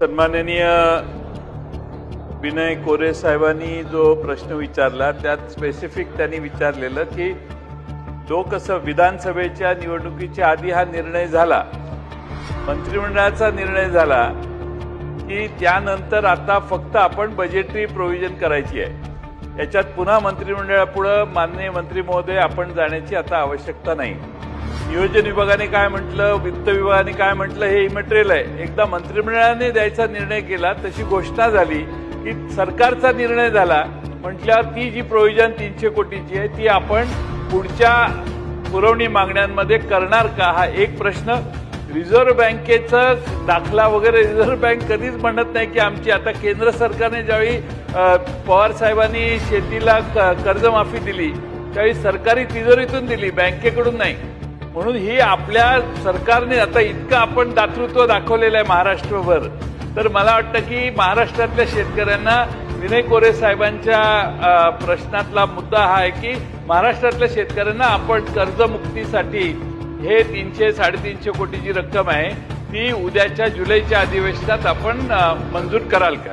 सन्माननीय विनय कोरे साहेबांनी जो प्रश्न विचारला त्यात स्पेसिफिक त्यांनी विचारलेलं की लोकसभा विधानसभेच्या निवडणुकीच्या आधी हा निर्णय झाला मंत्रिमंडळाचा निर्णय झाला की त्यानंतर आता फक्त आपण बजेटरी प्रोव्हिजन करायची आहे. याच्यात पुन्हा मंत्रिमंडळापुढं माननीय मंत्री महोदय आपण जाण्याची आता आवश्यकता नाही. नियोजन विभागाने काय म्हटलं वित्त विभागाने काय म्हटलं हे इमेटेरियल आहे. एकदा मंत्रिमंडळाने द्यायचा निर्णय केला तशी घोषणा झाली की सरकारचा निर्णय झाला म्हटल्यावर ती जी प्रोव्हिजन तीनशे कोटीची आहे ती आपण पुढच्या पुरवणी मागण्यांमध्ये करणार का? हा एक प्रश्न. रिझर्व्ह बँकेचा दाखला वगैरे रिझर्व्ह बँक कधीच म्हणत नाही की आमची. आता केंद्र सरकारने ज्यावेळी पवार साहेबांनी शेतीला क- कर्जमाफी दिली त्यावेळी सरकारी तिजोरीतून दिली बँकेकडून नाही. म्हणून ही आपल्या सरकारने आता इतकं आपण दातृत्व दाखवलेलं आहे महाराष्ट्रभर. तर मला वाटतं की महाराष्ट्रातल्या शेतकऱ्यांना विनय कोरे साहेबांच्या प्रश्नातला मुद्दा हा आहे की महाराष्ट्रातल्या शेतकऱ्यांना आपण कर्जमुक्तीसाठी हे तीनशे साडेतीनशे कोटीची रक्कम आहे ती उद्याच्या जुलैच्या अधिवेशनात आपण मंजूर कराल का?